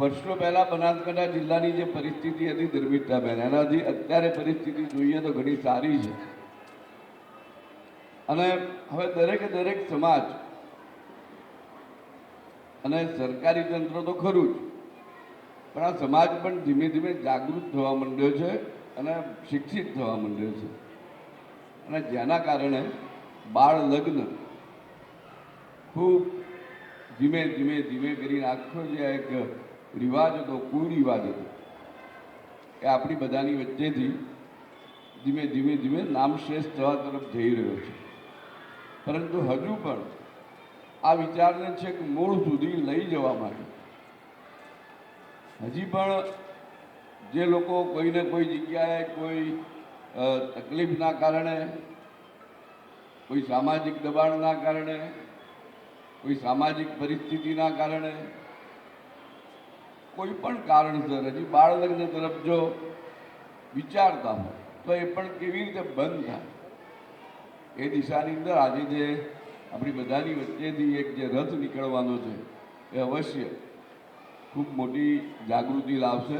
વર્ષો પહેલા બનાસકાંઠા જિલ્લાની જે પરિસ્થિતિ હતી ધર્મિષ્ઠાબેન, એનાથી અત્યારે પરિસ્થિતિ જોઈએ તો ઘણી સારી છે. અને હવે દરેકે દરેક સમાજ અને સરકારી તંત્ર તો ખરું જ, પણ આ સમાજ પણ ધીમે ધીમે જાગૃત થવા માંડ્યો છે અને શિક્ષિત થવા માંડ્યો છે. અને જેના કારણે બાળ લગ્ન ખૂબ ધીમે ધીમે ધીમે કરીને આખો જે એક રિવાજ હતો કુરિવાજ હતો. એ આપણી બધાની વચ્ચેથી ધીમે ધીમે ધીમે નામશેષ થવા તરફ જઈ રહ્યો છે. પરંતુ હજુ પણ આ વિચારને છેક મૂળ સુધી લઈ જવા માટે હજી પણ જે લોકો કોઈને કોઈ જગ્યાએ કોઈ તકલીફના કારણે, કોઈ સામાજિક દબાણના કારણે, કોઈ સામાજિક પરિસ્થિતિના કારણે કોઈ પણ કારણસર, હજી બાળ લગ્ન તરફ જો વિચારતા હોય, તો એ પણ કેવી રીતે બંધ થાય? એ દિશાની અંદર આજે જે આપણી બધાની વચ્ચેથી એક જે રથ નીકળવાનો છે, એ અવશ્ય ખૂબ મોટી જાગૃતિ લાવશે.